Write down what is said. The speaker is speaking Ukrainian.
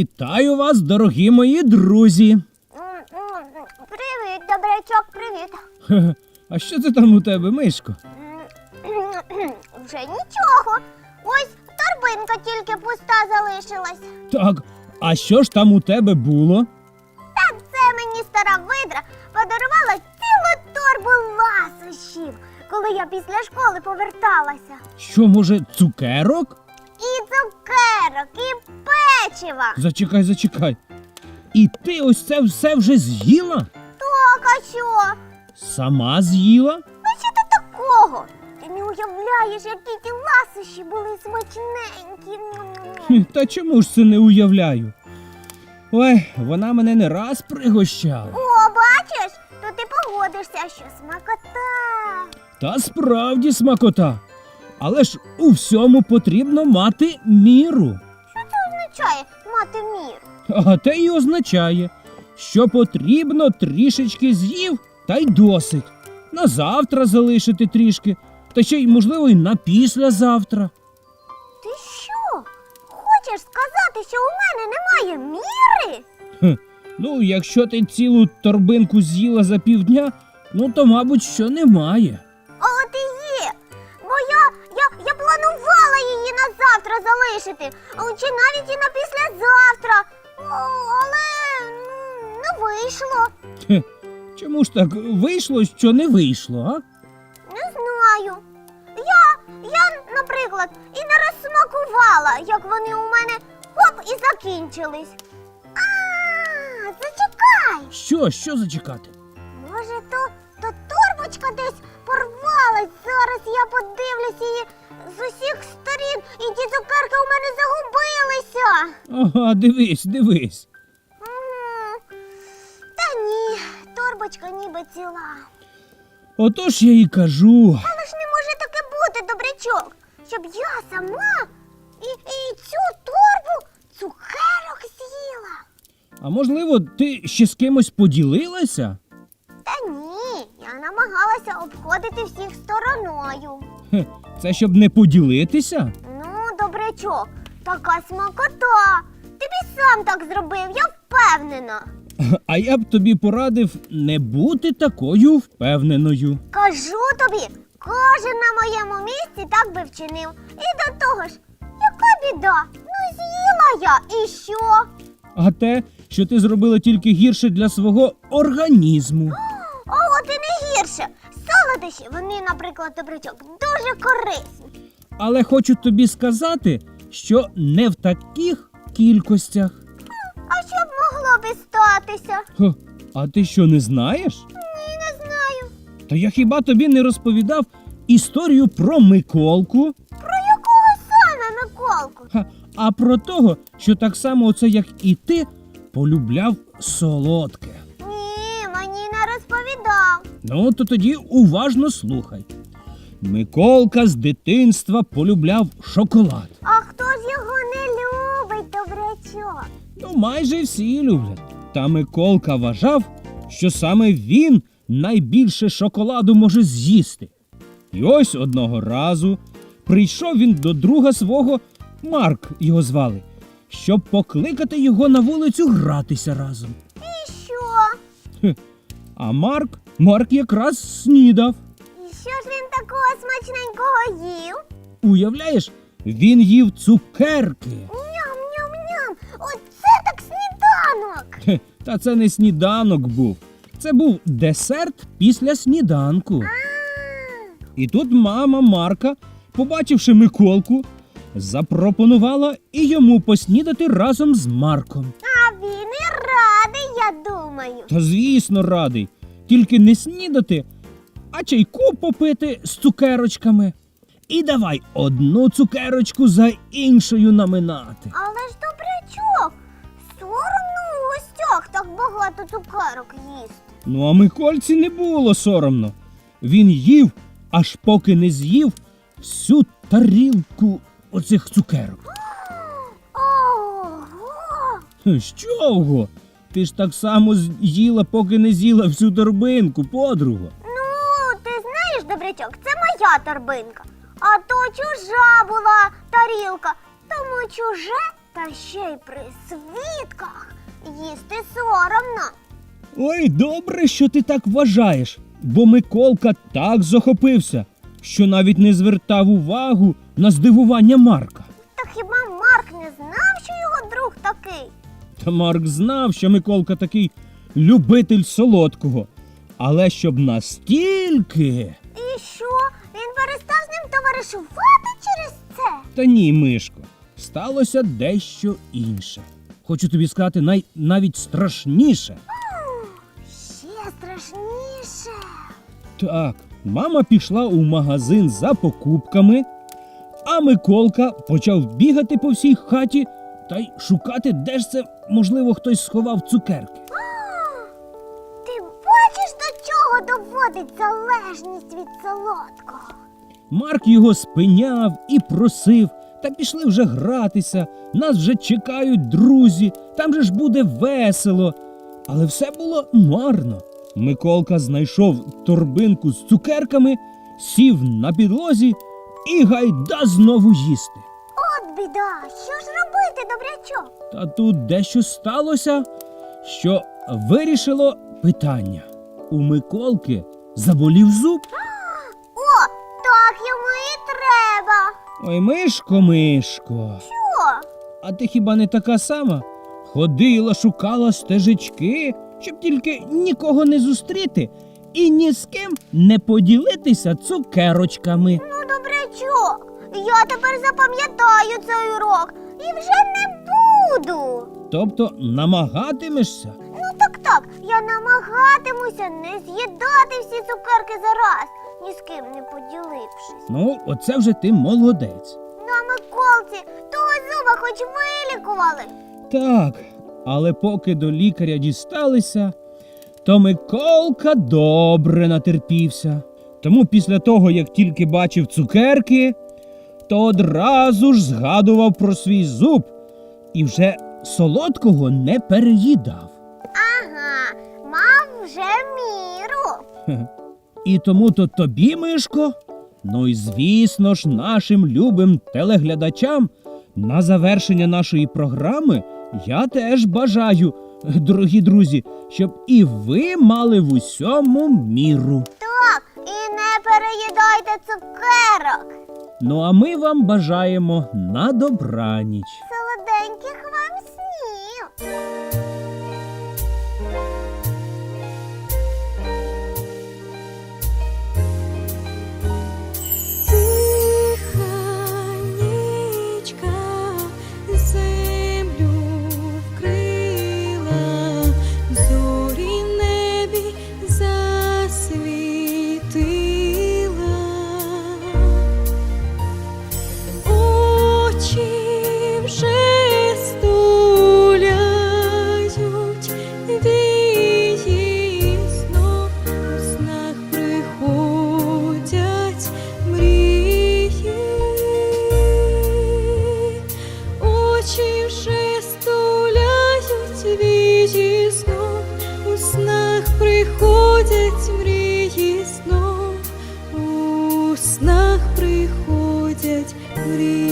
Вітаю вас, дорогі мої друзі. Привіт, добрячок, привіт. А що це там у тебе, мишко? Вже нічого. Ось торбинка тільки пуста залишилась. Так, а що ж там у тебе було? Та це мені стара видра подарувала цілу торбу ласощів, коли я після школи поверталася. Що, може, цукерок? І цукерок, і печива. Зачекай, зачекай. І ти ось це все вже з'їла? Так, а що? Сама з'їла? А що тут такого? Ти не уявляєш, які ті ласощі були смачненькі. Хм, Та чому ж це не уявляю? Ой, вона мене не раз пригощала. О, бачиш, то ти погодишся, що смакота. Та справді смакота. Але ж у всьому потрібно мати міру. Означає мати мір? А те й означає, що потрібно трішечки з'їв, та й досить. На завтра залишити трішки, та ще й, можливо, й на післязавтра. Ти що? Хочеш сказати, що у мене немає міри? Хм, ну, якщо ти цілу торбинку з'їла за півдня, ну то, мабуть, що немає. Залишити, а чи навіть і на післязавтра. Але м, не вийшло. Хе, чому ж так вийшло, що не вийшло, а? Не знаю. Я, я, наприклад, і не розсмакувала, як вони у мене хоп і закінчились. А, зачекай. Що, що зачекати? Може, то, то торбочка десь порвалась. Зараз я подивлюсь її з усіх сторін, і ті цукерки у мене загубилися. Ага, дивись, дивись. М, Та ні, торбочка ніби ціла. Отож я і кажу. Але ж не може таке бути, добрячок, щоб я сама і, і цю торбу цукерок з'їла. А можливо, ти ще з кимось поділилася? Та ні, я намагалася обходити всіх стороною. Хе, це щоб не поділитися? Ну, добрячок, така смакота. Ти б сам так зробив, я впевнена. А я б тобі порадив не бути такою впевненою. Кажу тобі, кожен на моєму місці так би вчинив. І до того ж, яка біда? Ну, з'їла я, і що? А те, що ти зробила тільки гірше для свого організму. От і не гірше. Солодощі, вони, наприклад, добрячок, дуже корисні. Але хочу тобі сказати, що не в таких кількостях. А що б могло б і статися? Хе, а ти що не знаєш? Ні, не знаю. То я хіба тобі не розповідав історію про Миколку? Про якого саме Миколку? Ха, а про того, що так само оце, як і ти, полюбляв солодке. Ні, мені не розповідав. Ну, то тоді уважно слухай. Миколка з дитинства полюбляв шоколад. А хто ж його не любить, добрячок? Ну, майже всі люблять. Та Миколка вважав, що саме він найбільше шоколаду може з'їсти. І ось одного разу прийшов він до друга свого, Марк його звали, щоб покликати його на вулицю гратися разом. І що? А Марк, Марк якраз снідав. І що ж він такого смачненького їв? Уявляєш, він їв цукерки. Ням-ням-ням! Оце так сніданок! Хе, Та це не сніданок був. Це був десерт після сніданку. А, І тут мама Марка, побачивши Миколку, запропонувала і йому поснідати разом з Марком. а він і радий, я думаю. Та звісно, радий. Тільки не снідати, а чайку попити з цукерочками. І давай одну цукерочку за іншою наминати. Але ж добрячок, соромно у гостях так багато цукерок їсти. Ну, а Микольці не було соромно. Він їв, аж поки не з'їв всю тарілку оцих цукерок. Ого! Що? ого? Ти ж так само з'їла, поки не з'їла всю торбинку, подруга. Ну, ти знаєш, добрячок, це моя торбинка. А то чужа була тарілка. Тому чуже Та ще й при свідках їсти соромно. Ой, добре, що ти так вважаєш, бо Миколка так захопився, що навіть не звертав увагу на здивування Марка. Та хіба Марк не знав, що його друг такий? Та Марк знав, що Миколка такий любитель солодкого, але щоб настільки. І що? Він перестав з ним товаришувати через це? Та ні, Мишко, сталося дещо інше. Хочу тобі сказати най... навіть страшніше. Ще страшніше. Так, мама пішла у магазин за покупками, а Миколка почав бігати по всій хаті та й шукати, де ж це, можливо, хтось сховав цукерки. Ти бачиш, до чого доводить залежність від солодкого? Марк його спиняв і просив, та пішли вже гратися, нас вже чекають друзі, там же ж буде весело. Але все було марно. Миколка знайшов торбинку з цукерками, сів на підлозі і гайда знову їсти. Біда, що ж робити, добрячок? Та тут дещо сталося, що вирішило питання. У Миколки заболів зуб. О, так йому і треба. Ой, мишко, мишко. Що? А ти хіба не така сама? Ходила, шукала стежечки, щоб тільки нікого не зустріти і ні з ким не поділитися цукерочками. Ну, добрячок, я тепер запам'ятаю цей урок і вже не буду. Тобто намагатимешся? Ну так так, я намагатимуся не з'їдати всі цукерки зараз, ні з ким не поділившись. Ну, оце вже ти молодець. На Миколці того зуба хоч вилікували. Так, але поки до лікаря дісталися, то Миколка добре натерпівся. Тому після того, як тільки бачив цукерки, то одразу ж згадував про свій зуб і вже солодкого не переїдав. Ага, мав вже міру. І тому то тобі, Мишко, ну і звісно ж, нашим любим телеглядачам на завершення нашої програми я теж бажаю, дорогі друзі, щоб і ви мали в усьому міру. Так, і не переїдайте цукерок. Ну а ми вам бажаємо на добраніч. Солоденьких You.